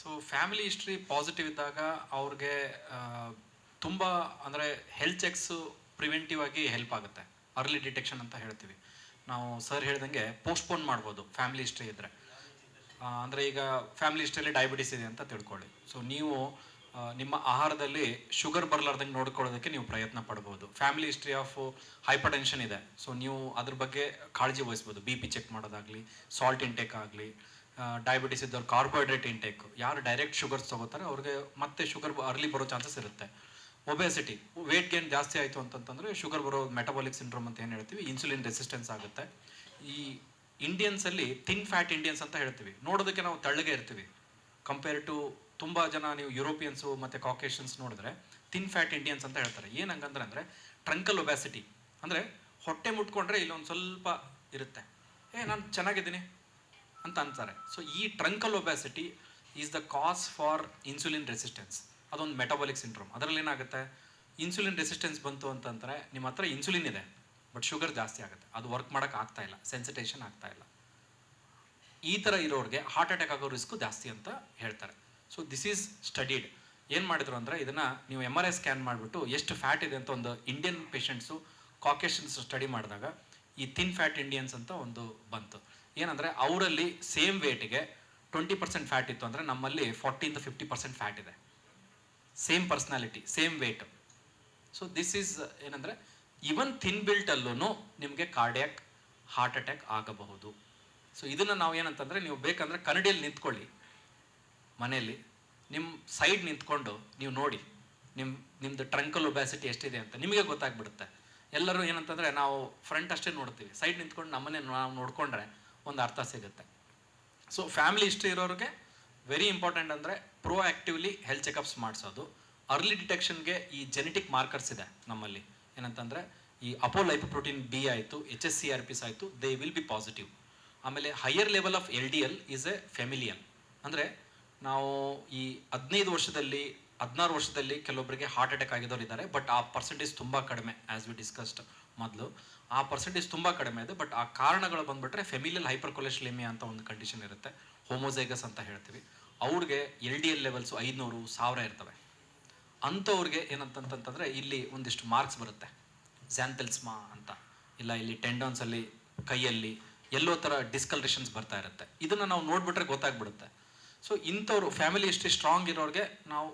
So family history positive ಇದ್ದಾಗ ಅವ್ರಿಗೆ ತುಂಬ ಅಂದರೆ ಹೆಲ್ತ್ ಚೆಕ್ಸ್ ಪ್ರಿವೆಂಟಿವ್ ಆಗಿ ಹೆಲ್ಪ್ ಆಗುತ್ತೆ. ಅರ್ಲಿ ಡಿಟೆಕ್ಷನ್ ಅಂತ ಹೇಳ್ತೀವಿ. ನಾವು ಸರ್ ಹೇಳ್ದಂಗೆ ಪೋಸ್ಟ್ಪೋನ್ ಮಾಡ್ಬೋದು ಫ್ಯಾಮಿಲಿ ಹಿಸ್ಟ್ರಿ ಇದ್ದರೆ ಅಂದರೆ ಈಗ ಫ್ಯಾಮಿಲಿ ಹಿಸ್ಟ್ರಿಯಲ್ಲಿ ಡಯಾಬಿಟಿಸ್ ಇದೆ ಅಂತ ತಿಳ್ಕೊಳ್ಳಿ. ಸೊ ನೀವು ನಿಮ್ಮ ಆಹಾರದಲ್ಲಿ ಶುಗರ್ ಬರಲಾರ್ದಂಗೆ ನೋಡ್ಕೊಳ್ಳೋದಕ್ಕೆ ನೀವು ಪ್ರಯತ್ನ ಪಡ್ಬೋದು. Family history of hypertension ಇದೆ. ಸೊ ನೀವು ಅದ್ರ ಬಗ್ಗೆ ಕಾಳಜಿ ವಹಿಸ್ಬೋದು. ಬಿ ಪಿ ಚೆಕ್ ಮಾಡೋದಾಗಲಿ ಸಾಲ್ಟ್ ಇಂಟೇಕ್ ಆಗಲಿ ಡಯಾಬಿಟಿಸ್ ಇದ್ದವ್ರು ಕಾರ್ಬೋಹೈಡ್ರೇಟ್ ಇಂಟೇಕ್ ಯಾರು ಡೈರೆಕ್ಟ್ ಶುಗರ್ಸ್ ತಗೋತಾರೆ, ಅವ್ರಿಗೆ ಮತ್ತೆ ಶುಗರ್ ಅರ್ಲಿ ಬರೋ ಚಾನ್ಸಸ್ ಇರುತ್ತೆ. ಒಬೆಸಿಟಿ ವೇಟ್ ಗೇನ್ ಜಾಸ್ತಿ ಆಯಿತು ಅಂತಂತಂದರೆ ಶುಗರ್ ಬರೋ ಮೆಟಬಾಲಿಕ್ ಸಿಂಡ್ರೋಮ್ ಅಂತ ಏನು ಹೇಳ್ತೀವಿ? ಇನ್ಸುಲಿನ್ ರೆಸಿಸ್ಟೆನ್ಸ್ ಆಗುತ್ತೆ. ಈ ಇಂಡಿಯನ್ಸಲ್ಲಿ ಥಿನ್ ಫ್ಯಾಟ್ ಇಂಡಿಯನ್ಸ್ ಅಂತ ಹೇಳ್ತೀವಿ. ನೋಡೋದಕ್ಕೆ ನಾವು ತಳ್ಳಗೆ ಇರ್ತೀವಿ. ಕಂಪೇರ್ ಟು ತುಂಬ ಜನ ನೀವು ಯುರೋಪಿಯನ್ಸು ಮತ್ತು ಕಾಕೇಶನ್ಸ್ ನೋಡಿದ್ರೆ ಥಿನ್ ಫ್ಯಾಟ್ ಇಂಡಿಯನ್ಸ್ ಅಂತ ಹೇಳ್ತಾರೆ. ಏನು ಹಂಗಂದ್ರೆ ಅಂದರೆ ಟ್ರಂಕಲ್ ಒಬ್ಯಾಸಿಟಿ ಅಂದರೆ ಹೊಟ್ಟೆ ಮುಟ್ಕೊಂಡ್ರೆ ಇಲ್ಲೊಂದು ಸ್ವಲ್ಪ ಇರುತ್ತೆ. ಏ, ನಾನು ಚೆನ್ನಾಗಿದ್ದೀನಿ. ಅಂತ ಅಂತಾರೆ. ಸೊ ಈ truncal obesity is the cause for insulin resistance ಅದೊಂದು ಮೆಟಬಾಲಿಕ್ ಸಿಂಡ್ರೋಮ್ ಅದರಲ್ಲಿ ಏನಾಗುತ್ತೆ? ಇನ್ಸುಲಿನ್ ರೆಸಿಸ್ಟೆನ್ಸ್ ಬಂತು ಅಂತಂದರೆ ನಿಮ್ಮ ಹತ್ರ ಇನ್ಸುಲಿನ್ ಇದೆ ಬಟ್ ಶುಗರ್ ಜಾಸ್ತಿ ಆಗುತ್ತೆ. ಅದು ವರ್ಕ್ ಮಾಡೋಕೆ ಆಗ್ತಾ ಇಲ್ಲ ಸೆನ್ಸಿಟೇಷನ್ ಆಗ್ತಾ ಇಲ್ಲ. ಈ ಥರ ಇರೋರಿಗೆ ಹಾರ್ಟ್ ಅಟ್ಯಾಕ್ ಆಗೋ ರಿಸ್ಕು ಜಾಸ್ತಿ ಅಂತ ಹೇಳ್ತಾರೆ. ಸೊ ದಿಸ್ ಈಸ್ ಸ್ಟಡೀಡ್ ಏನು ಮಾಡಿದ್ರು ಅಂದರೆ, ಇದನ್ನು ನೀವು ಎಂ ಆರ್ ಐ ಸ್ಕ್ಯಾನ್ ಮಾಡಿಬಿಟ್ಟು ಎಷ್ಟು ಫ್ಯಾಟ್ ಇದೆ ಅಂತ ಒಂದು ಇಂಡಿಯನ್ ಪೇಷಂಟ್ಸು ಕಾಕೇಶನ್ಸ್ ಸ್ಟಡಿ ಮಾಡಿದಾಗ ಈ ಥಿನ್ ಫ್ಯಾಟ್ ಇಂಡಿಯನ್ಸ್ ಅಂತ ಒಂದು ಬಂತು. ಏನಂದರೆ ಅವರಲ್ಲಿ ಸೇಮ್ ವೇಟಿಗೆ ಟ್ವೆಂಟಿ ಪರ್ಸೆಂಟ್ ಫ್ಯಾಟ್ ಇತ್ತು ಅಂದರೆ ನಮ್ಮಲ್ಲಿ ಫಾರ್ಟಿಯಿಂದ ಫಿಫ್ಟಿ ಪರ್ಸೆಂಟ್ ಫ್ಯಾಟ್ ಇದೆ. Same personality same weight so this is ಏನಂದರೆ ಇವನ್ ಥಿನ್ ಬಿಲ್ಟಲ್ಲೂ ನಿಮಗೆ ಕಾರ್ಡಿಯಾಕ್ ಹಾರ್ಟ್ ಅಟ್ಯಾಕ್ ಆಗಬಹುದು. ಸೊ ಇದನ್ನು ನಾವು ಏನಂತಂದರೆ ನೀವು ಬೇಕಂದರೆ ಕನ್ನಡಿಯಲ್ಲಿ ನಿಂತ್ಕೊಳ್ಳಿ. ಮನೆಯಲ್ಲಿ ನಿಮ್ಮ ಸೈಡ್ ನಿಂತ್ಕೊಂಡು ನೀವು ನೋಡಿ ನಿಮ್ಮ ನಿಮ್ಮದು ಟ್ರಂಕಲ್ ಒಬ್ಯಾಸಿಟಿ ಎಷ್ಟಿದೆ ಅಂತ ನಿಮಗೆ ಗೊತ್ತಾಗ್ಬಿಡುತ್ತೆ. ಎಲ್ಲರೂ ಏನಂತಂದರೆ ನಾವು ಫ್ರಂಟ್ ಅಷ್ಟೇ ನೋಡ್ತೀವಿ. ಸೈಡ್ ನಿಂತ್ಕೊಂಡು ನಮ್ಮನೆ ನಾವು ನೋಡಿಕೊಂಡ್ರೆ ಒಂದು ಅರ್ಥ ಸಿಗುತ್ತೆ. ಸೊ ಫ್ಯಾಮಿಲಿ ಹಿಸ್ಟ್ರಿ ಇರೋರಿಗೆ ವೆರಿ ಇಂಪಾರ್ಟೆಂಟ್ ಅಂದರೆ ಪ್ರೋ ಆ್ಯಕ್ಟಿವ್ಲಿ ಹೆಲ್ತ್ ಚೆಕಪ್ಸ್ ಮಾಡಿಸೋದು ಅರ್ಲಿ ಡಿಟೆಕ್ಷನ್ಗೆ ಈ ಜೆನೆಟಿಕ್ ಮಾರ್ಕರ್ಸ್ ಇದೆ ನಮ್ಮಲ್ಲಿ. ಏನಂತಂದರೆ ಈ ಅಪೋಲೈಪ್ ಪ್ರೋಟೀನ್ ಬಿ ಆಯಿತು H S C R P ಆಯಿತು ದೇ ವಿಲ್ ಬಿ ಪಾಸಿಟಿವ್ ಆಮೇಲೆ higher level of L D L is a familial ಅಂದರೆ ನಾವು ಈ ಹದಿನೈದು ವರ್ಷದಲ್ಲಿ, ಹದಿನಾರು ವರ್ಷದಲ್ಲಿ ಕೆಲವೊಬ್ಬರಿಗೆ ಹಾರ್ಟ್ ಅಟ್ಯಾಕ್ ಆಗಿದವರು ಇದ್ದಾರೆ ಬಟ್ ಆ ಪರ್ಸೆಂಟೇಜ್ ತುಂಬ ಕಡಿಮೆ ಆ್ಯಸ್ ವಿ ಡಿಸ್ಕಸ್ಡ್ ಮೊದಲು, ಆ ಪರ್ಸೆಂಟೇಜ್ ತುಂಬ ಕಡಿಮೆ ಇದೆ ಬಟ್ ಆ ಕಾರಣಗಳು ಬಂದ್ಬಿಟ್ರೆ ಫೆಮಿಲಿಯಲ್ ಹೈಪರ್ ಕೊಲೆಸ್ಟ್ಲೇಮಿಯಾ ಅಂತ ಒಂದು ಕಂಡೀಷನ್ ಇರುತ್ತೆ ಹೋಮೋಸೈಗಸ್ ಅಂತ ಹೇಳ್ತೀವಿ. ಅವ್ರಿಗೆ ಎಲ್ ಡಿ ಎಲ್ ಲೆವೆಲ್ಸು ಐದುನೂರು, ಸಾವಿರ ಇರ್ತವೆ. ಅಂಥವ್ರಿಗೆ ಏನಂತಂತಂತಂದರೆ ಇಲ್ಲಿ ಒಂದಿಷ್ಟು ಮಾರ್ಕ್ಸ್ ಬರುತ್ತೆ. ಝ್ಯಾಂಥೆಲ್ಸ್ಮಾ ಅಂತ, ಇಲ್ಲ ಇಲ್ಲಿ ಟೆಂಡೋನ್ಸಲ್ಲಿ ಕೈಯಲ್ಲಿ ಎಲ್ಲೋ ಥರ ಡಿಸ್ಕಲ್ರೇಷನ್ಸ್ ಬರ್ತಾ ಇರುತ್ತೆ. ಇದನ್ನು ನಾವು ನೋಡಿಬಿಟ್ರೆ ಗೊತ್ತಾಗ್ಬಿಡುತ್ತೆ. ಸೊ ಇಂಥವ್ರು ಫ್ಯಾಮಿಲಿ ಹಿಸ್ಟ್ರಿ ಸ್ಟ್ರಾಂಗ್ ಇರೋರಿಗೆ ನಾವು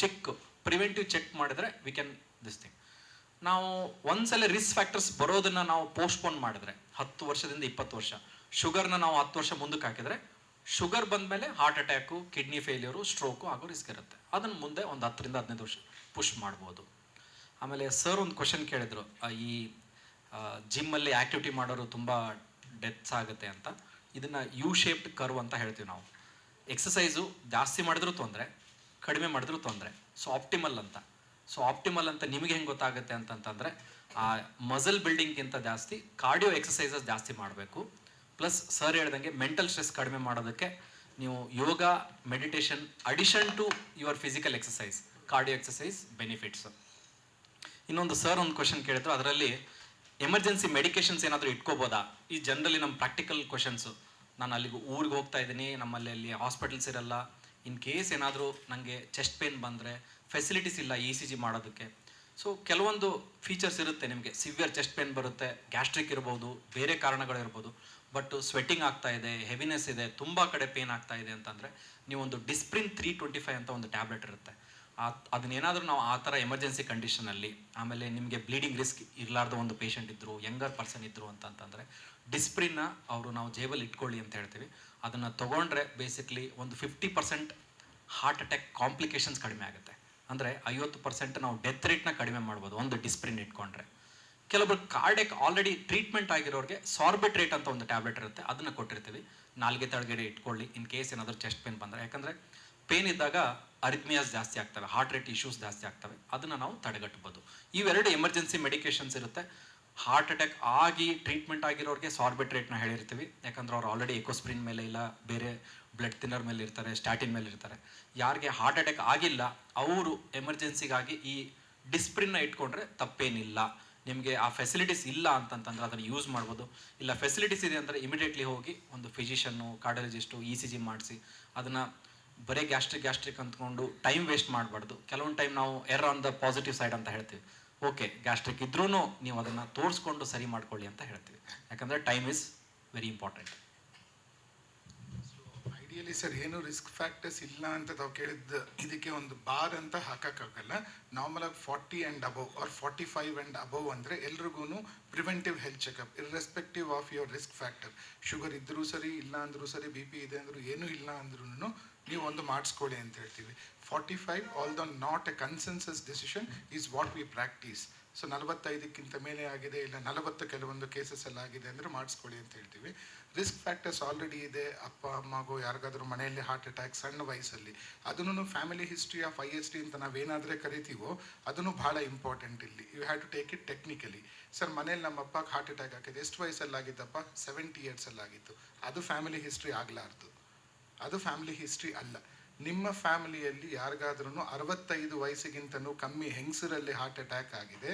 ಚೆಕ್ ಪ್ರಿವೆಂಟಿವ್ ಚೆಕ್ ಮಾಡಿದ್ರೆ ವಿ ಕ್ಯಾನ್ ದಿಸ್ ಥಿಂಗ್ ನಾವು ಒಂದ್ಸಲ ರಿಸ್ಕ್ ಫ್ಯಾಕ್ಟರ್ಸ್ ಬರೋದನ್ನ ನಾವು ಪೋಸ್ಟ್ಪೋನ್ ಮಾಡಿದ್ರೆ, ಹತ್ತು ವರ್ಷದಿಂದ ಇಪ್ಪತ್ತು ವರ್ಷ, ಶುಗರ್ನ ನಾವು ಹತ್ತು ವರ್ಷ ಮುಂದಕ್ಕೆ ಹಾಕಿದ್ರೆ, ಶುಗರ್ ಬಂದಮೇಲೆ heart attack kidney failure stroke ಆಗೋ ರಿಸ್ಕ್ ಇರುತ್ತೆ. ಅದನ್ನು ಮುಂದೆ ಒಂದು ಹತ್ತರಿಂದ ಹದಿನೈದು ವರ್ಷ ಪುಷ್ ಮಾಡ್ಬೋದು. ಆಮೇಲೆ ಸರ್ ಒಂದು ಕ್ವಶನ್ ಕೇಳಿದ್ರು ಈ ಜಿಮ್ಮಲ್ಲಿ ಆ್ಯಕ್ಟಿವಿಟಿ ಮಾಡೋರು ತುಂಬ ಡೆತ್ಸ್ ಆಗುತ್ತೆ ಅಂತ. ಇದನ್ನು ಯು ಶೇಪ್ಡ್ ಕರ್ವ್ ಅಂತ ಹೇಳ್ತೀವಿ ನಾವು. ಎಕ್ಸಸೈಸು ಜಾಸ್ತಿ ಮಾಡಿದ್ರೂ ತೊಂದರೆ, ಕಡಿಮೆ ಮಾಡಿದ್ರೂ ತೊಂದರೆ. ಸೊ ಆಪ್ಟಿಮಲ್ ಅಂತ. ಸೊ ಆಪ್ಟಿಮಲ್ ಅಂತ ನಿಮಗೆ ಹೆಂಗೆ ಗೊತ್ತಾಗುತ್ತೆ ಅಂತಂತಂದರೆ, ಆ ಮಸಲ್ ಬಿಲ್ಡಿಂಗ್ಗಿಂತ ಜಾಸ್ತಿ ಕಾರ್ಡಿಯೋ ಎಕ್ಸಸೈಸಸ್ ಜಾಸ್ತಿ ಮಾಡಬೇಕು. ಪ್ಲಸ್ ಸರ್ ಹೇಳ್ದಂಗೆ ಮೆಂಟಲ್ ಸ್ಟ್ರೆಸ್ ಕಡಿಮೆ ಮಾಡೋದಕ್ಕೆ ನೀವು yoga meditation addition to your physical exercise cardio exercise benefits ಇನ್ನೊಂದು ಸರ್ ಒಂದು ಕ್ವಶನ್ ಕೇಳಿದ್ರು, ಅದರಲ್ಲಿ ಎಮರ್ಜೆನ್ಸಿ ಮೆಡಿಕೇಶನ್ಸ್ ಏನಾದರೂ ಇಟ್ಕೋಬೋದಾ? ಈ ಜನರಲಿ ನಮ್ಮ ಪ್ರಾಕ್ಟಿಕಲ್ ಕ್ವಶನ್ಸು ನಾನು ಅಲ್ಲಿಗೆ ಊರಿಗೆ ಹೋಗ್ತಾ ಇದ್ದೀನಿ, ನಮ್ಮಲ್ಲಿ ಅಲ್ಲಿ ಹಾಸ್ಪಿಟಲ್ಸ್ ಇರಲ್ಲ. ಇನ್ ಕೇಸ್ ಏನಾದರೂ ನನಗೆ ಚೆಸ್ಟ್ ಪೇನ್ ಬಂದರೆ ಫೆಸಿಲಿಟೀಸ್ ಇಲ್ಲ ಇ ಸಿ ಜಿ ಮಾಡೋದಕ್ಕೆ. ಸೊ ಕೆಲವೊಂದು ಫೀಚರ್ಸ್ ಇರುತ್ತೆ ನಿಮಗೆ. ಸಿವಿಯರ್ ಚೆಸ್ಟ್ ಪೇನ್ ಬರುತ್ತೆ ಗ್ಯಾಸ್ಟ್ರಿಕ್ ಇರ್ಬೋದು, ಬೇರೆ ಕಾರಣಗಳಿರ್ಬೋದು. ಬಟ್ ಸ್ವೆಟ್ಟಿಂಗ್ ಆಗ್ತಾ ಇದೆ ಹೆವಿನೆಸ್ ಇದೆ, ತುಂಬ ಕಡೆ ಪೇನ್ ಆಗ್ತಾ ಇದೆ ಅಂತಂದರೆ ನೀವೊಂದು ಡಿಸ್ಪ್ರಿನ್ ತ್ರೀ ಟ್ವೆಂಟಿ ಫೈವ್ ಅಂತ ಒಂದು ಟ್ಯಾಬ್ಲೆಟ್ ಇರುತ್ತೆ. ಆ ಅದನ್ನೇನಾದರೂ ನಾವು ಆ ಥರ ಎಮರ್ಜೆನ್ಸಿ ಕಂಡೀಷನಲ್ಲಿ ಆಮೇಲೆ ನಿಮಗೆ ಬ್ಲೀಡಿಂಗ್ ರಿಸ್ಕ್ ಇರಲಾರ್ದ ಒಂದು ಪೇಷಂಟ್ ಇದ್ದರು ಯಂಗರ್ ಪರ್ಸನ್ ಇದ್ದರು ಅಂತಂತಂದರೆ ಡಿಸ್ಪ್ರಿನ್ನ ಅವರು ನಾವು ಜೇಬಲ್ಲಿ ಇಟ್ಕೊಳ್ಳಿ ಅಂತ ಹೇಳ್ತೀವಿ. ಅದನ್ನು ತೊಗೊಂಡ್ರೆ ಬೇಸಿಕ್ಲಿ ಒಂದು fifty percent heart attack complications ಕಡಿಮೆ ಆಗುತ್ತೆ. ಅಂದರೆ ಐವತ್ತು ಪರ್ಸೆಂಟ್ ನಾವು ಡೆತ್ ರೇಟ್ನ ಕಡಿಮೆ ಮಾಡ್ಬೋದು, ಒಂದು ಡಿಸ್ಪ್ರಿನ್ ಇಟ್ಕೊಂಡ್ರೆ. ಕೆಲವೊಬ್ರು ಕಾರ್ಡೆಕ್ ಆಲ್ರೆಡಿ ಟ್ರೀಟ್ಮೆಂಟ್ ಆಗಿರೋರಿಗೆ ಸಾರ್ಬೆಟ್ ರೇಟ್ ಅಂತ ಒಂದು ಟ್ಯಾಬ್ಲೆಟ್ ಇರುತ್ತೆ, ಅದನ್ನು ಕೊಟ್ಟಿರ್ತೀವಿ. ನಾಲ್ಗೆ ತಳಗಡೆ ಇಟ್ಕೊಳ್ಳಿ ಇನ್ ಕೇಸ್ ಏನಾದರೂ ಚೆಸ್ಟ್ ಪೇನ್ ಬಂದರೆ. ಯಾಕಂದರೆ ಪೇನ್ ಇದ್ದಾಗ ಅರಿತ್ಮಿಯಾಸ್ ಜಾಸ್ತಿ ಆಗ್ತವೆ ಹಾರ್ಟ್ ರೇಟ್ ಇಶ್ಯೂಸ್ ಜಾಸ್ತಿ ಆಗ್ತವೆ, ಅದನ್ನು ನಾವು ತಡೆಗಟ್ಟಬಹುದು ಇವೆರಡು ಎಮರ್ಜೆನ್ಸಿ ಮೆಡಿಕೇಶನ್ಸ್ ಇರುತ್ತೆ. ಹಾರ್ಟ್ ಅಟ್ಯಾಕ್ ಆಗಿ ಟ್ರೀಟ್ಮೆಂಟ್ ಆಗಿರೋರಿಗೆ ಸಾರ್ಬೆಟ್ ರೇಟ್ನ ಹೇಳಿರ್ತೀವಿ. ಯಾಕಂದ್ರೆ ಅವ್ರು ಆಲ್ರೆಡಿ ಎಕೋಸ್ಪ್ರಿನ್ ಮೇಲೆ ಇಲ್ಲ, ಬೇರೆ ಬ್ಲಡ್ ಥಿನ್ನರ್ ಮೇಲೆ ಇರ್ತಾರೆ ಸ್ಟ್ಯಾಟಿನ್ ಮೇಲೆ ಇರ್ತಾರೆ. ಯಾರಿಗೆ ಹಾರ್ಟ್ ಅಟ್ಯಾಕ್ ಆಗಿಲ್ಲ, ಅವರು ಎಮರ್ಜೆನ್ಸಿಗಾಗಿ ಈ ಡಿಸ್ಪ್ರಿನ್ನ ಇಟ್ಕೊಂಡ್ರೆ ತಪ್ಪೇನಿಲ್ಲ. ನಿಮಗೆ ಆ ಫೆಸಿಲಿಟೀಸ್ ಇಲ್ಲ ಅಂತಂತಂದ್ರೆ ಅದನ್ನು ಯೂಸ್ ಮಾಡ್ಬೋದು. ಇಲ್ಲ ಫೆಸಿಲಿಟೀಸ್ ಇದೆ ಅಂದರೆ ಇಮಿಡಿಯೇಟ್ಲಿ ಹೋಗಿ ಒಂದು physician cardiologist E C G ಮಾಡಿಸಿ. ಅದನ್ನು ಬರೀ ಗ್ಯಾಸ್ಟ್ರಿಕ್ ಗ್ಯಾಸ್ಟ್ರಿಕ್ ಅಂದ್ಕೊಂಡು ಟೈಮ್ ವೇಸ್ಟ್ ಮಾಡಬಾರ್ದು. ಕೆಲವೊಂದು ಟೈಮ್ ನಾವು err on the positive side ಅಂತ ಹೇಳ್ತೀವಿ. ಓಕೆ ಗ್ಯಾಸ್ಟ್ರಿಕ್ ಇದ್ರೂ ನೀವು ಅದನ್ನು ತೋರಿಸ್ಕೊಂಡು ಸರಿ ಮಾಡ್ಕೊಳ್ಳಿ ಅಂತ ಹೇಳ್ತೀವಿ. ಯಾಕಂದರೆ time is very important ideally sir ಏನು ರಿಸ್ಕ್ ಫ್ಯಾಕ್ಟರ್ಸ್ ಇಲ್ಲ ಅಂತ ತಾವು ಕೇಳಿದ್ದ ಇದಕ್ಕೆ ಒಂದು ಬಾರ್ ಅಂತ ಹಾಕೋಕ್ಕಾಗಲ್ಲ. ನಾರ್ಮಲ್ ಆಗಿ forty and above or forty five and above ಅಂದರೆ ಎಲ್ರಿಗೂ preventive health checkup irrespective of your risk factor sugar ಇದ್ದರೂ ಸರಿ, ಇಲ್ಲ ಅಂದರೂ ಸರಿ ಬಿ ಪಿ ಇದೆ ಅಂದರೂ ಏನೂ ಇಲ್ಲ ಅಂದ್ರೂ ನೀವು ಒಂದು ಮಾಡಿಸ್ಕೊಳ್ಳಿ ಅಂತ ಹೇಳ್ತೀವಿ. Forty five although not a consensus decision is what we practice so ನಲವತ್ತೈದಕ್ಕಿಂತ ಮೇಲೆ ಆಗಿದೆ, ಇಲ್ಲ ನಲವತ್ತು ಕೆಲವೊಂದು ಕೇಸಸ್ ಎಲ್ಲ ಆಗಿದೆ ಅಂದರೆ ಮಾಡಿಸ್ಕೊಳ್ಳಿ ಅಂತ ಹೇಳ್ತೀವಿ. ರಿಸ್ಕ್ ಫ್ಯಾಕ್ಟರ್ಸ್ ಆಲ್ರೆಡಿ ಇದೆ, ಅಪ್ಪ ಅಮ್ಮಗೂ ಯಾರಿಗಾದ್ರೂ ಮನೆಯಲ್ಲಿ ಹಾರ್ಟ್ ಅಟ್ಯಾಕ್ ಸಣ್ಣ ವಯಸ್ಸಲ್ಲಿ. ಅದನ್ನು family history of I S T ಅಂತ ನಾವೇನಾದರೆ ಕರಿತೀವೋ ಅದನ್ನು ಭಾಳ ಇಂಪಾರ್ಟೆಂಟ್ ಇಲ್ಲಿ. You have to take it technically sir ಮನೇಲಿ ನಮ್ಮ ಅಪ್ಪಗೆ ಹಾರ್ಟ್ ಅಟ್ಯಾಕ್ ಆಗಿದೆ ಎಷ್ಟು ವಯಸ್ಸಲ್ಲಾಗಿದ್ದಪ್ಪ ಸೆವೆಂಟಿ ಇಯರ್ಸಲ್ಲಾಗಿತ್ತು ಅದು ಫ್ಯಾಮಿಲಿ ಹಿಸ್ಟ್ರಿ ಆಗಲಾರ್ದು. ಅದು ಫ್ಯಾಮಿಲಿ ಹಿಸ್ಟ್ರಿ ಅಲ್ಲ. ನಿಮ್ಮ ಫ್ಯಾಮಿಲಿಯಲ್ಲಿ ಯಾರಿಗಾದ್ರೂ ಅರವತ್ತೈದು ವಯಸ್ಸಿಗಿಂತನೂ ಕಮ್ಮಿ ಹೆಂಗಸರಲ್ಲಿ ಹಾರ್ಟ್ ಅಟ್ಯಾಕ್ ಆಗಿದೆ,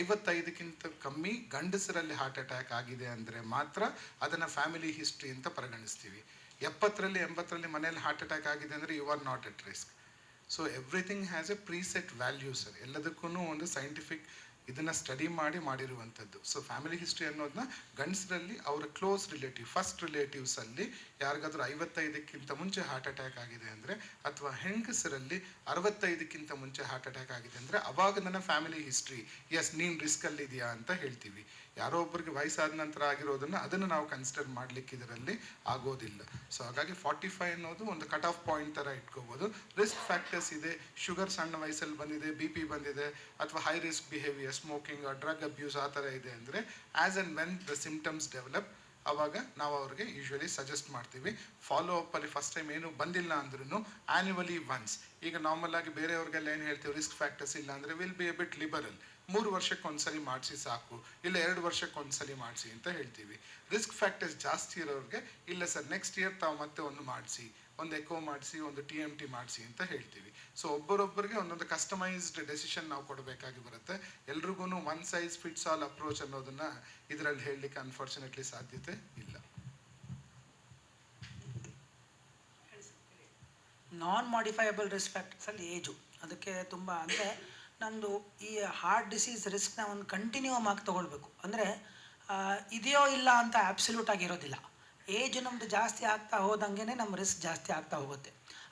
ಐವತ್ತೈದಕ್ಕಿಂತ ಕಮ್ಮಿ ಗಂಡಸರಲ್ಲಿ ಹಾರ್ಟ್ ಅಟ್ಯಾಕ್ ಆಗಿದೆ ಅಂದರೆ ಮಾತ್ರ ಅದನ್ನು ಫ್ಯಾಮಿಲಿ ಹಿಸ್ಟ್ರಿ ಅಂತ ಪರಿಗಣಿಸ್ತೀವಿ. ಎಪ್ಪತ್ತರಲ್ಲಿ, ಎಂಬತ್ತರಲ್ಲಿ ಮನೇಲಿ ಹಾರ್ಟ್ ಅಟ್ಯಾಕ್ ಆಗಿದೆ ಅಂದರೆ you are not at risk. So everything has a preset value sir. ಎಲ್ಲದಕ್ಕೂ ಒಂದು ಸೈಂಟಿಫಿಕ್ ಇದನ್ನು ಸ್ಟಡಿ ಮಾಡಿ ಮಾಡಿರುವಂಥದ್ದು. ಸೊ ಫ್ಯಾಮಿಲಿ ಹಿಸ್ಟ್ರಿ ಅನ್ನೋದನ್ನ ಗಂಡಸರಲ್ಲಿ, ಅವರ ಕ್ಲೋಸ್ ರಿಲೇಟಿವ್, ಫಸ್ಟ್ ರಿಲೇಟಿವ್ಸಲ್ಲಿ ಯಾರಿಗಾದ್ರೂ ಐವತ್ತೈದಕ್ಕಿಂತ ಮುಂಚೆ ಹಾರ್ಟ್ ಅಟ್ಯಾಕ್ ಆಗಿದೆ ಅಂದರೆ ಅಥವಾ ಹೆಂಗಸರಲ್ಲಿ ಅರವತ್ತೈದಕ್ಕಿಂತ ಮುಂಚೆ ಹಾರ್ಟ್ ಅಟ್ಯಾಕ್ ಆಗಿದೆ ಅಂದರೆ ಅವಾಗ ನನ್ನ ಫ್ಯಾಮಿಲಿ ಹಿಸ್ಟ್ರಿ ಎಸ್ ನೀನು ರಿಸ್ಕಲ್ಲಿದೆಯಾ ಅಂತ ಹೇಳ್ತೀವಿ. ಯಾರೋ ಒಬ್ಬರಿಗೆ ವಯಸ್ಸಾದ ನಂತರ ಆಗಿರೋದನ್ನು ಅದನ್ನು ನಾವು ಕನ್ಸಿಡರ್ ಮಾಡಲಿಕ್ಕೆ ಇದರಲ್ಲಿ ಆಗೋದಿಲ್ಲ. ಸೊ ಹಾಗಾಗಿ ಫಾರ್ಟಿ ಫೈವ್ ಅನ್ನೋದು ಒಂದು ಕಟ್ ಆಫ್ ಪಾಯಿಂಟ್ ಥರ ಇಟ್ಕೋಬೋದು. ರಿಸ್ಕ್ ಫ್ಯಾಕ್ಟರ್ಸ್ ಇದೆ ಶುಗರ್ ಸಣ್ಣ ವಯಸ್ಸಲ್ಲಿ ಬಂದಿದೆ ಬಿ ಪಿ ಬಂದಿದೆ, ಅಥವಾ high risk behaviour smoking drug abuse ಆ ಥರ ಇದೆ ಅಂದರೆ as and when the symptoms develop ಆವಾಗ ನಾವು ಅವ್ರಿಗೆ ಯೂಶ್ವಲಿ ಸಜೆಸ್ಟ್ ಮಾಡ್ತೀವಿ. ಫಾಲೋ ಅಪ್ಪಲ್ಲಿ ಫಸ್ಟ್ ಟೈಮ್ ಏನು ಬಂದಿಲ್ಲ ಅಂದ್ರೂ ಆ್ಯನ್ಯುವಲಿ ಒನ್ಸ್ ಈಗ ನಾರ್ಮಲ್ ಆಗಿ ಬೇರೆಯವ್ರಿಗೆಲ್ಲ ಏನು ಹೇಳ್ತೀವಿ? ರಿಸ್ಕ್ ಫ್ಯಾಕ್ಟರ್ಸ್ ಇಲ್ಲ ಅಂದರೆ will be a bit liberal ಮೂರು ವರ್ಷಕ್ಕೆ ಒಂದ್ಸರಿ ಮಾಡಿಸಿ ಸಾಕು. ಇಲ್ಲ ಎರಡು ವರ್ಷಕ್ಕೆ ಒಂದ್ಸಲಿ ಮಾಡಿಸಿ ಅಂತ ಹೇಳ್ತೀವಿ. ರಿಸ್ಕ್ ಫ್ಯಾಕ್ಟರ್ಸ್ ಜಾಸ್ತಿ ಇರೋರಿಗೆ, ಇಲ್ಲ ಸರ್ ನೆಕ್ಸ್ಟ್ ಇಯರ್ ತಾವು ಮತ್ತೆ ಒಂದು ಮಾಡಿಸಿ. ಒಂದು ಎಕೋ ಮಾಡಿಸಿ, ಒಂದು ಟಿ ಎಂ ಟಿ ಮಾಡಿಸಿ ಅಂತ ಹೇಳ್ತೀವಿ. ಸೊ ಒಬ್ಬರೊಬ್ಬರಿಗೆ ಒಂದೊಂದು ಕಸ್ಟಮೈಸ್ಡ್ ಡೆಸಿಷನ್ ನಾವು ಕೊಡಬೇಕಾಗಿ ಬರುತ್ತೆ. ಎಲ್ರಿಗೂ one size fits all approach ಅನ್ನೋದನ್ನ ಇದರಲ್ಲಿ ಹೇಳಲಿಕ್ಕೆ ಅನ್ಫಾರ್ಚುನೇಟ್ಲಿ ಸಾಧ್ಯತೆ ಇಲ್ಲ. ನಾನ್ ಮಾಡಿಫೈಯಬಲ್ ರಿಸ್ಕ್ ಫ್ಯಾಕ್ಟರ್ಸಲ್ಲಿ ಏಜು. ಅದಕ್ಕೆ ತುಂಬ, ಅಂದರೆ ನಂದು ಈ ಹಾರ್ಟ್ ಡಿಸೀಸ್ ರಿಸ್ಕ್ನ ಒಂದು ಕಂಟಿನ್ಯೂಮ್ ಆಗಿ ತೊಗೊಳ್ಬೇಕು. ಅಂದರೆ ಇದೆಯೋ ಇಲ್ಲ ಅಂತ ಆಬ್ಸಲ್ಯೂಟ್ ಆಗಿರೋದಿಲ್ಲ ಏಜ್ ನಮ್ದು ಜಾಸ್ತಿ ಆಗ್ತಾ ಹೋದಂಗೆ ನಮ್ಮ ರಿಸ್ಕ್ ಜಾಸ್ತಿ ಆಗ್ತಾ ಹೋಗುತ್ತೆ.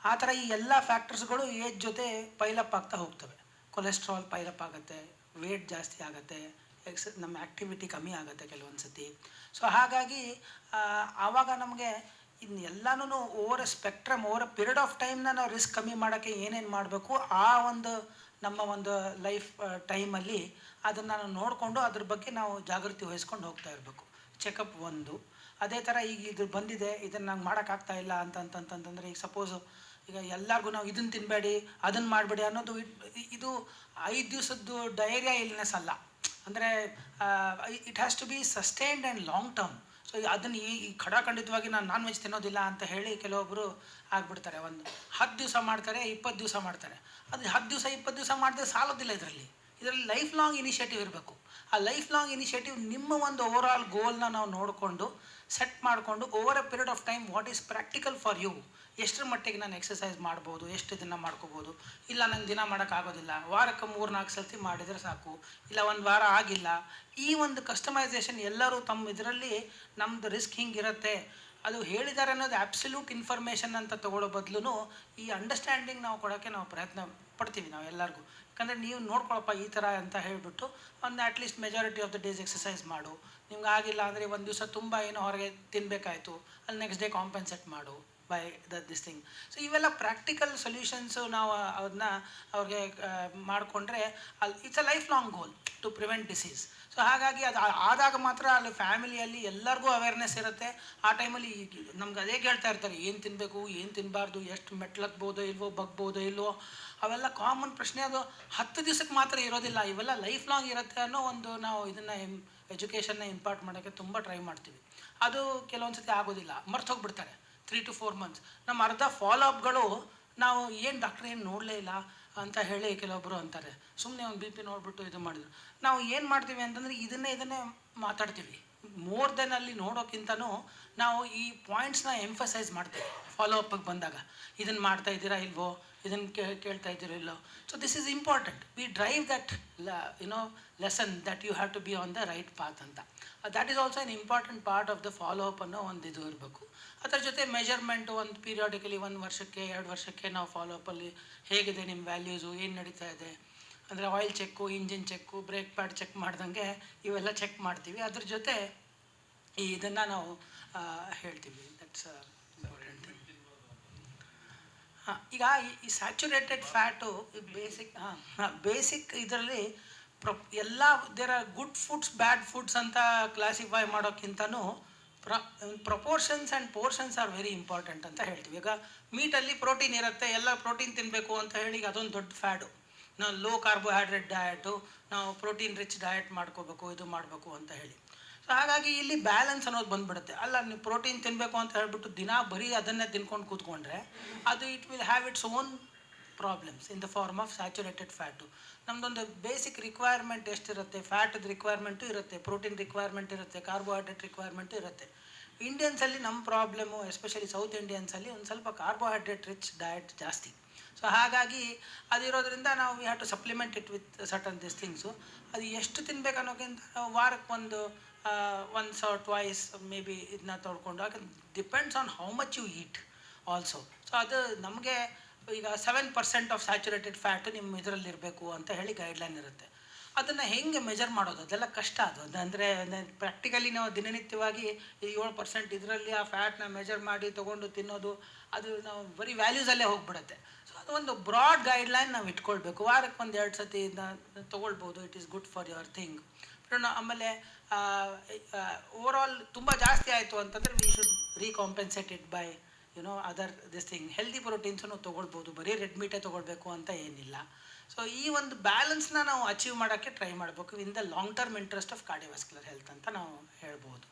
ಆ ಥರ ಈ ಎಲ್ಲ ಫ್ಯಾಕ್ಟರ್ಸ್ಗಳು ಏಜ್ ಜೊತೆ ಪೈಲಪ್ ಆಗ್ತಾ ಹೋಗ್ತವೆ. ಕೊಲೆಸ್ಟ್ರಾಲ್ ಪೈಲಪ್ ಆಗುತ್ತೆ ವೇಟ್ ಜಾಸ್ತಿ ಆಗುತ್ತೆ ಎಕ್ಸ್ ನಮ್ಮ ಆ್ಯಕ್ಟಿವಿಟಿ ಕಮ್ಮಿ ಆಗುತ್ತೆ ಕೆಲವೊಂದು ಸತಿ ಸೊ ಹಾಗಾಗಿ ಆವಾಗ ನಮಗೆ ಇನ್ನು ಎಲ್ಲನೂ over spectrum over period of ಟೈಮ್ನ ನಾವು ರಿಸ್ಕ್ ಕಮ್ಮಿ ಮಾಡೋಕ್ಕೆ ಏನೇನು ಮಾಡಬೇಕು, ಆ ಒಂದು ನಮ್ಮ ಒಂದು ಲೈಫ್ ಟೈಮಲ್ಲಿ ಅದನ್ನು ನೋಡಿಕೊಂಡು ಅದ್ರ ಬಗ್ಗೆ ನಾವು ಜಾಗೃತಿ ವಹಿಸ್ಕೊಂಡು ಹೋಗ್ತಾ ಇರಬೇಕು. ಚೆಕಪ್ ಒಂದು. ಅದೇ ಥರ ಈಗ ಇದು ಬಂದಿದೆ, ಇದನ್ನು ನಂಗೆ ಮಾಡೋಕ್ಕಾಗ್ತಾ ಇಲ್ಲ ಅಂತಂತಂತಂತಂದರೆ ಈಗ ಸಪೋಸು ಈಗ ಎಲ್ಲರಿಗೂ ನಾವು ಇದನ್ನು ತಿನ್ನಬೇಡಿ ಅದನ್ನು ಮಾಡಬೇಡಿ ಅನ್ನೋದು ಇದು ಐದು ದಿವಸದ್ದು ಡೈರಿಯಾ ಇಲ್ನೆಸ್ ಅಲ್ಲ. ಅಂದರೆ it has to be sustained and long term so ಅದನ್ನು ಈ ಖಡಾಖಂಡಿತವಾಗಿ ನಾನು ನಾನ್ ವೆಜ್ ತಿನ್ನೋದಿಲ್ಲ ಅಂತ ಹೇಳಿ ಕೆಲವೊಬ್ಬರು ಆಗ್ಬಿಡ್ತಾರೆ. ಒಂದು ಹತ್ತು ದಿವಸ ಮಾಡ್ತಾರೆ, ಇಪ್ಪತ್ತು ದಿವಸ ಮಾಡ್ತಾರೆ. ಅದು ಹತ್ತು ದಿವಸ, ಇಪ್ಪತ್ತು ದಿವಸ ಮಾಡಿದ್ರೆ ಸಾಲೋದಿಲ್ಲ ಇದರಲ್ಲಿ. ಇದರಲ್ಲಿ ಲೈಫ್ ಲಾಂಗ್ ಇನಿಷಿಯೇಟಿವ್ ಇರಬೇಕು. ಆ ಲೈಫ್ ಲಾಂಗ್ ಇನಿಷಿಯೇಟಿವ್ ನಿಮ್ಮ ಒಂದು ಓವರ್ ಆಲ್ ಗೋಲ್ನ ನಾವು ನೋಡಿಕೊಂಡು ಸೆಟ್ ಮಾಡಿಕೊಂಡು over a period of time what is practical for you ಎಷ್ಟರ ಮಟ್ಟಿಗೆ ನಾನು ಎಕ್ಸಸೈಸ್ ಮಾಡ್ಬೋದು, ಎಷ್ಟು ದಿನ ಮಾಡ್ಕೋಬೋದು? ಇಲ್ಲ ನಂಗೆ ದಿನ ಮಾಡೋಕ್ಕಾಗೋದಿಲ್ಲ ವಾರಕ್ಕೆ ಮೂರು ನಾಲ್ಕು ಸರ್ತಿ ಮಾಡಿದರೆ ಸಾಕು, ಇಲ್ಲ ಒಂದು ವಾರ ಆಗಿಲ್ಲ. ಈ ಒಂದು ಕಸ್ಟಮೈಸೇಷನ್ ಎಲ್ಲರೂ ತಮ್ಮ ಇದರಲ್ಲಿ ನಮ್ಮದು ರಿಸ್ಕ್ ಹಿಂಗಿರುತ್ತೆ. ಅದು ಹೇಳಿದ್ದಾರೆ ಅನ್ನೋದು ಆಬ್ಸಲ್ಯೂಟ್ ಇನ್ಫಾರ್ಮೇಷನ್ ಅಂತ ತಗೊಳ್ಳೋ ಬದಲು ಈ ಅಂಡರ್ಸ್ಟ್ಯಾಂಡಿಂಗ್ ನಾವು ಕೊಡೋಕ್ಕೆ ನಾವು ಪ್ರಯತ್ನ ಪಡ್ತೀವಿ ನಾವು ಎಲ್ಲರಿಗೂ. ಯಾಕಂದರೆ ನೀವು ನೋಡ್ಕೊಳಪ್ಪ ಈ ಥರ ಅಂತ ಹೇಳಿಬಿಟ್ಟು ಒಂದು at least majority of the days exercise ಮಾಡು. ನಿಮ್ಗೆ ಆಗಿಲ್ಲ ಅಂದರೆ ಒಂದು ದಿವಸ ತುಂಬ ಏನೋ ಹೊರಗೆ ತಿನ್ನಬೇಕಾಯ್ತು ಅಲ್ಲಿ ನೆಕ್ಸ್ಟ್ ಡೇ ಕಾಂಪೆನ್ಸೇಟ್ ಮಾಡು. By the this thing so ಇವೆಲ್ಲ ಪ್ರಾಕ್ಟಿಕಲ್ ಸೊಲ್ಯೂಷನ್ಸು ನಾವು ಅದನ್ನ ಅವ್ರಿಗೆ ಮಾಡಿಕೊಂಡ್ರೆ ಅಲ್ಲಿ it's a life long goal to prevent disease so ಹಾಗಾಗಿ ಅದು ಆದಾಗ ಮಾತ್ರ ಅಲ್ಲಿ ಫ್ಯಾಮಿಲಿಯಲ್ಲಿ ಎಲ್ಲರಿಗೂ ಅವೇರ್ನೆಸ್ ಇರುತ್ತೆ. ಆ ಟೈಮಲ್ಲಿ ನಮ್ಗೆ ಅದೇ ಕೇಳ್ತಾ ಇರ್ತಾರೆ, ಏನು ತಿನ್ನಬೇಕು ಏನು ತಿನ್ನಬಾರ್ದು ಎಷ್ಟು ಮೆಟ್ಲಕ್ಬೋದೋ ಇಲ್ವೋ, ಬಗ್ಬೋದೋ ಇಲ್ವೋ, ಅವೆಲ್ಲ ಕಾಮನ್ ಪ್ರಶ್ನೆ. ಅದು ಹತ್ತು ದಿವಸಕ್ಕೆ ಮಾತ್ರ ಇರೋದಿಲ್ಲ. ಇವೆಲ್ಲ ಲೈಫ್ ಲಾಂಗ್ ಇರುತ್ತೆ ಅನ್ನೋ ಒಂದು ನಾವು ಇದನ್ನು ಎಜುಕೇಷನ್ನ ಇಂಪಾರ್ಟ್ ಮಾಡೋಕ್ಕೆ ತುಂಬ ಟ್ರೈ ಮಾಡ್ತೀವಿ. ಅದು ಕೆಲವೊಂದು ಸತಿ ಆಗೋದಿಲ್ಲ. ಮರ್ತು ಹೋಗ್ಬಿಡ್ತಾರೆ. ತ್ರೀ ಟು ಫೋರ್ ಮಂತ್ಸ್ ನಮ್ಮ ಅರ್ಧ ಫಾಲೋ ಅಪ್ಗಳು ನಾವು ಏನು ಡಾಕ್ಟ್ರ್ ಏನು ನೋಡಲೇ ಇಲ್ಲ ಅಂತ ಹೇಳಿ ಕೆಲವೊಬ್ಬರು ಅಂತಾರೆ. ಸುಮ್ಮನೆ ಒಂದು ಬಿ ಪಿ ನೋಡಿಬಿಟ್ಟು ಇದು ಮಾಡಿದ್ರು. ನಾವು ಏನು ಮಾಡ್ತೀವಿ ಅಂತಂದರೆ ಇದನ್ನೇ ಇದನ್ನೇ ಮಾತಾಡ್ತೀವಿ. ಮೋರ್ ದೆನ್ ಅಲ್ಲಿ ನೋಡೋಕ್ಕಿಂತನೂ ನಾವು ಈ ಪಾಯಿಂಟ್ಸ್ನ ಎಂಫಸೈಸ್ ಮಾಡ್ತೇವೆ. ಫಾಲೋ ಅಪ್ಗೆ ಬಂದಾಗ. ಇದನ್ನು ಮಾಡ್ತಾ ಇದ್ದೀರಾ ಇಲ್ವೋ? ಇದನ್ನು ಕೇಳ್ತಾ ಇದ್ದೀರೋ ಇಲ್ಲೋ so this is important we drive that you know lesson that you have to be on the right path ಅಂತ. That is also an important part of the follow up ಅನ್ನೋ ಒಂದು ಇದು ಇರಬೇಕು. ಅದರ ಜೊತೆ ಮೆಜರ್ಮೆಂಟ್ ಒಂದು ಪೀರಿಯಾಡಿಕಲಿ ಒಂದು ವರ್ಷಕ್ಕೆ, ಎರಡು ವರ್ಷಕ್ಕೆ ನಾವು ಫಾಲೋ ಅಪ್ಪಲ್ಲಿ ಹೇಗಿದೆ ನಿಮ್ಮ ವ್ಯಾಲ್ಯೂಸು ಏನು ನಡೀತಾ ಇದೆ? ಅಂದರೆ oil check engine check brake pad check ಮಾಡ್ದಂಗೆ ಇವೆಲ್ಲ ಚೆಕ್ ಮಾಡ್ತೀವಿ. ಅದ್ರ ಜೊತೆ ಈ ಇದನ್ನು ನಾವು ಹೇಳ್ತೀವಿ. ದಟ್ಸ್ ಇಂಪಾರ್ಟೆಂಟ್ ಹಾಂ, ಈಗ ಈ- ಸ್ಯಾಚುರೇಟೆಡ್ ಫ್ಯಾಟು ಬೇಸಿಕ್ ಹಾಂ ಬೇಸಿಕ್ ಇದರಲ್ಲಿ ಪ್ರೊ ಎಲ್ಲ there are good foods bad foods ಅಂತ ಕ್ಲಾಸಿಫೈ ಮಾಡೋಕ್ಕಿಂತನೂ ಪ್ರ proportions and portions are very important ಅಂತ ಹೇಳ್ತೀವಿ. ಈಗ ಮೀಟಲ್ಲಿ ಪ್ರೋಟೀನ್ ಇರುತ್ತೆ, ಎಲ್ಲ ಪ್ರೋಟೀನ್ ತಿನ್ನಬೇಕು ಅಂತ ಹೇಳಿ ಅದೊಂದು ದೊಡ್ಡ ಫ್ಯಾಡು ನಾವು ಲೋ ಕಾರ್ಬೋಹೈಡ್ರೇಟ್ ಡಯಟು ನಾವು ಪ್ರೋಟೀನ್ ರಿಚ್ ಡಯಟ್ ಮಾಡ್ಕೋಬೇಕು, ಇದು ಮಾಡಬೇಕು ಅಂತ ಹೇಳಿ. ಸೊ ಹಾಗಾಗಿ ಇಲ್ಲಿ ಬ್ಯಾಲೆನ್ಸ್ ಅನ್ನೋದು ಬಂದ್ಬಿಡುತ್ತೆ. ಅಲ್ಲ, ನೀವು ಪ್ರೋಟೀನ್ ತಿನ್ನಬೇಕು ಅಂತ ಹೇಳ್ಬಿಟ್ಟು ದಿನ ಬರೀ ಅದನ್ನೇ ತಿನ್ಕೊಂಡು ಕೂತ್ಕೊಂಡ್ರೆ, ಅದು it will have its own problems in the form of saturated fat ನಮ್ಮದೊಂದು ಬೇಸಿಕ್ ರಿಕ್ವೈರ್ಮೆಂಟ್ ಎಷ್ಟಿರುತ್ತೆ? ಫ್ಯಾಟದ ರಿಕ್ವೈರ್ಮೆಂಟು ಇರುತ್ತೆ ಪ್ರೋಟೀನ್ ರಿಕ್ವೈರ್ಮೆಂಟ್ ಇರುತ್ತೆ ಕಾರ್ಬೋಹೈಡ್ರೇಟ್ ರಿಕ್ವೈರ್ಮೆಂಟು ಇರುತ್ತೆ. ಇಂಡಿಯನ್ಸಲ್ಲಿ ನಮ್ಮ ಪ್ರಾಬ್ಲಮು ಎಸ್ಪೆಷಲಿ ಸೌತ್ ಇಂಡಿಯನ್ಸಲ್ಲಿ ಒಂದು ಸ್ವಲ್ಪ ಕಾರ್ಬೋಹೈಡ್ರೇಟ್ ರಿಚ್ ಡಯಟ್ ಜಾಸ್ತಿ. ಸೊ ಹಾಗಾಗಿ ಅದಿರೋದ್ರಿಂದ ನಾವು we have to supplement it with certain this things ಅದು ಎಷ್ಟು ತಿನ್ಬೇಕು ಅನ್ನೋಕ್ಕಿಂತ ವಾರಕ್ಕೆ ಒಂದು once or twice maybe ಇದನ್ನ ತೊಳ್ಕೊಂಡು ಯಾಕಂದ್ರೆ depends on how much you eat also so ಅದು ನಮಗೆ ಈಗ seven percent of saturated fat ನಿಮ್ಮ ಇದರಲ್ಲಿ ಇರಬೇಕು ಅಂತ ಹೇಳಿ ಗೈಡ್ಲೈನ್ ಇರುತ್ತೆ. ಅದನ್ನು ಹೆಂಗೆ ಮೆಜರ್ ಮಾಡೋದು? ಅದೆಲ್ಲ ಕಷ್ಟ ಅದು. ಅಂದರೆ ಪ್ರಾಕ್ಟಿಕಲಿ ನಾವು ದಿನನಿತ್ಯವಾಗಿ ಏಳು ಪರ್ಸೆಂಟ್ ಇದರಲ್ಲಿ ಆ ಫ್ಯಾಟ್ನ ಮೆಜರ್ ಮಾಡಿ ತೊಗೊಂಡು ತಿನ್ನೋದು, ಅದು ನಾವು ಬರೀ ವ್ಯಾಲ್ಯೂಸಲ್ಲೇ ಹೋಗ್ಬಿಡುತ್ತೆ. ಒಂದು ಬ್ರಾಡ್ ಗೈಡ್ಲೈನ್ ನಾವು ಇಟ್ಕೊಳ್ಬೇಕು. ವಾರಕ್ಕೆ ಒಂದು ಎರಡು ಸತಿ ತೊಗೊಳ್ಬೋದು. It is good for your thing ಆಮೇಲೆ ಓವರ್ ಆಲ್ ತುಂಬ ಜಾಸ್ತಿ ಆಯಿತು ಅಂತಂದರೆ we should recompensate it by you know other this thing healthy ಪ್ರೋಟೀನ್ಸನ್ನು ತೊಗೊಳ್ಬೋದು. ಬರೀ ರೆಡ್ ಮೀಟೇ ತೊಗೊಳ್ಬೇಕು ಅಂತ ಏನಿಲ್ಲ. ಸೊ ಈ ಒಂದು ಬ್ಯಾಲೆನ್ಸ್ನ ನಾವು ಅಚೀವ್ ಮಾಡೋಕ್ಕೆ ಟ್ರೈ ಮಾಡಬೇಕು. In the long term interest of cardiovascular health ಅಂತ ನಾವು ಹೇಳ್ಬೋದು.